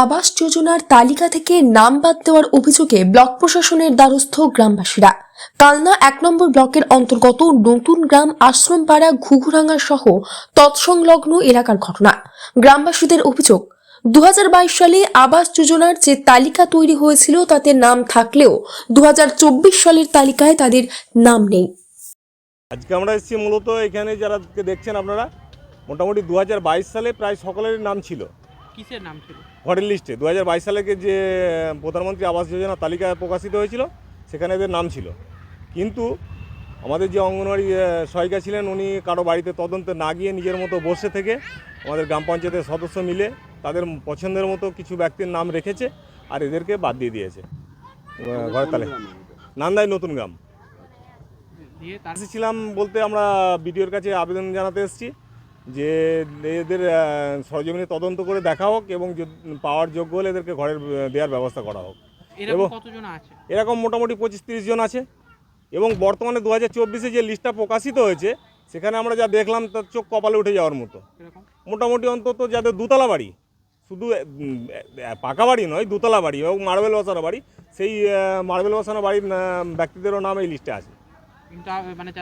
আবাস যোজনার তালিকা থেকে নাম বাদ দেওয়ার অভিযোগে ব্লক প্রশাসনের দ্বারস্থ গ্রামবাসীরা। কালনা এক নম্বর ব্লকের অন্তর্গত নতুন গ্রাম আশ্রমপাড়া ঘুঘুরাঙ্গা সহ তৎসংলগ্ন এলাকার ঘটনা। গ্রামবাসীদের অভিযোগ দু হাজার বাইশ সালে আবাস যোজনার যে তালিকা তৈরি হয়েছিল তাতে নাম থাকলেও দু হাজার চব্বিশ সালের তালিকায় তাদের নাম নেই। আজকে আমরা এসেছি মূলত এখানে যারা দেখছেন আপনারা, মোটামুটি দু হাজার বাইশ সালে প্রায় সকলের নাম ছিল। কিসের নাম ছিল? ঘরের লিস্টে। দু হাজার বাইশ সালে যে প্রধানমন্ত্রী আবাস যোজনা তালিকা প্রকাশিত হয়েছিল সেখানে এদের নাম ছিল। কিন্তু আমাদের যে অঙ্গনওয়াড়ি সহায়িকা ছিলেন উনি কারও বাড়িতে তদন্তে না গিয়ে নিজের মতো বসে থেকে আমাদের গ্রাম পঞ্চায়েতের সদস্য মিলে তাদের পছন্দের মতো কিছু ব্যক্তির নাম রেখেছে আর এদেরকে বাদ দিয়ে দিয়েছে। ঘরের তালে। নান্দাই নতুন গ্রাম। দিয়ে এসেছিলাম বলতে আমরা বিডিওর কাছে আবেদন জানাতে এসেছি। যে এদের সরজমিনে তদন্ত করে দেখা হোক এবং পাওয়ার যোগ্য হলে এদেরকে ঘরের দেওয়ার ব্যবস্থা করা হোক। এবং- কতজন আছে? এরকম মোটামুটি পঁচিশ তিরিশ জন আছে। এবং বর্তমানে দু হাজার চব্বিশে যে লিস্টটা প্রকাশিত হয়েছে সেখানে আমরা যা দেখলাম তার চোখ কপালে উঠে যাওয়ার মতো। মোটামুটি অন্তত যাদের দুতলা বাড়ি শুধু পাকা বাড়ি নয় দুতলা বাড়ি এবং মার্বেল বসানো বাড়ি সেই মার্বেল বসানো বাড়ির ব্যক্তিদেরও নাম এই লিস্টে আছে। মানে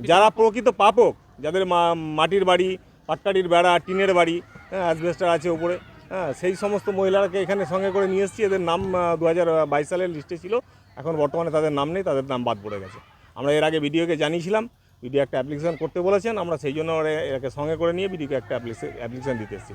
যারা প্রকৃত- পাপক যাদের মাটির বাড়ি পাটকাঠির বেড়া, টিনের বাড়ি হ্যাঁ অ্যাসবেস্টার আছে ওপরে হ্যাঁ সেই সমস্ত মহিলারাকে এখানে সঙ্গে করে নিয়ে এসেছি। এদের নাম দু হাজার বাইশ সালের লিস্টে ছিল। এখন বর্তমানে তাদের নাম নেই, তাদের নাম বাদ পড়ে গেছে। আমরা এর আগে বিডিওকে জানিয়েছিলাম বিডিও একটা অ্যাপ্লিকেশন করতে বলেছেন, আমরা সেই জন্য এটাকে সঙ্গে করে নিয়ে বিডিওকে একটা অ্যাপ্লিকেশান দিতে এসেছি।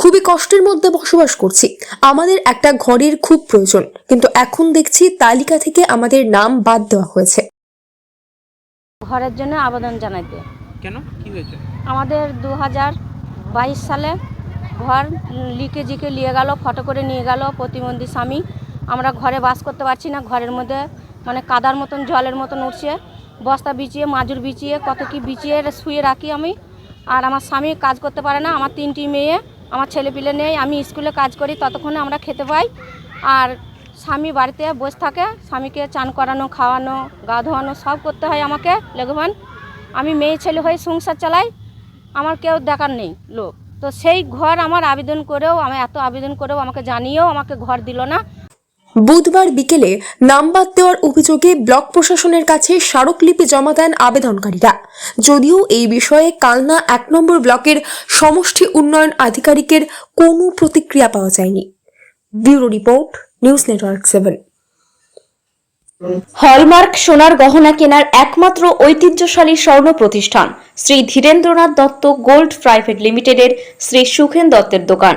খুবই কষ্টের মধ্যে বসবাস করছি। আমাদের একটা ঘরের খুব প্রয়োজন কিন্তু এখন দেখছি তালিকা থেকে আমাদের নাম বাদ দেওয়া হয়েছে। ঘরের জন্য আবেদন জানাইতে। কেন? কি হয়েছে? আমাদের দু হাজার বাইশ সালে ঘর লিকে জিকে নিয়ে গেল ফটো করে নিয়ে গেল প্রতিবন্ধী স্বামী। আমরা ঘরে বাস করতে পারছি না ঘরের মধ্যে মানে কাদার মতন জলের মতন উঠছে। বস্তা বিছিয়ে মাজুর বিছিয়ে কত কি বিছিয়ে শুয়ে রাখি আমি। আর আমার স্বামী কাজ করতে পারে না আমার তিনটি মেয়ে। আমার ছেলেপিলে নেই, আমি স্কুলে কাজ করি, ততক্ষণে আমরা খেতে পাই। আর স্বামী বাড়িতে বসে থাকে, স্বামীকে চান করানো, খাওয়ানো, গা ধোয়ানো, সব করতে হয় আমাকে লেগবান আমি মেয়ে ছেলে হয়ে সংসার চালাই, আমার কেউ দেখার নেই লোক। তো সেই ঘর আমার আবেদন করেও, আমি এত আবেদন করেও আমাকে জানিয়েও আমাকে ঘর দিল না। বুধবার বিকেলে নাম বাদ দেওয়ার অভিযোগে ব্লক প্রশাসনের কাছে স্মারকলিপি জমা দেন আবেদনকারীরা। যদিও এই বিষয়ে কালনা এক নম্বর ব্লকের সমষ্টি উন্নয়ন আধিকারিকের কোনো প্রতিক্রিয়া পাওয়া যায়নি। Bureau report, news network seven. Hallmark সোনার গহনা কেনার একমাত্র ঐতিহ্যশালী স্বর্ণ প্রতিষ্ঠান শ্রী ধীরেন্দ্রনাথ দত্ত গোল্ড প্রাইভেট লিমিটেডের শ্রী সুখেন দত্তের দোকান।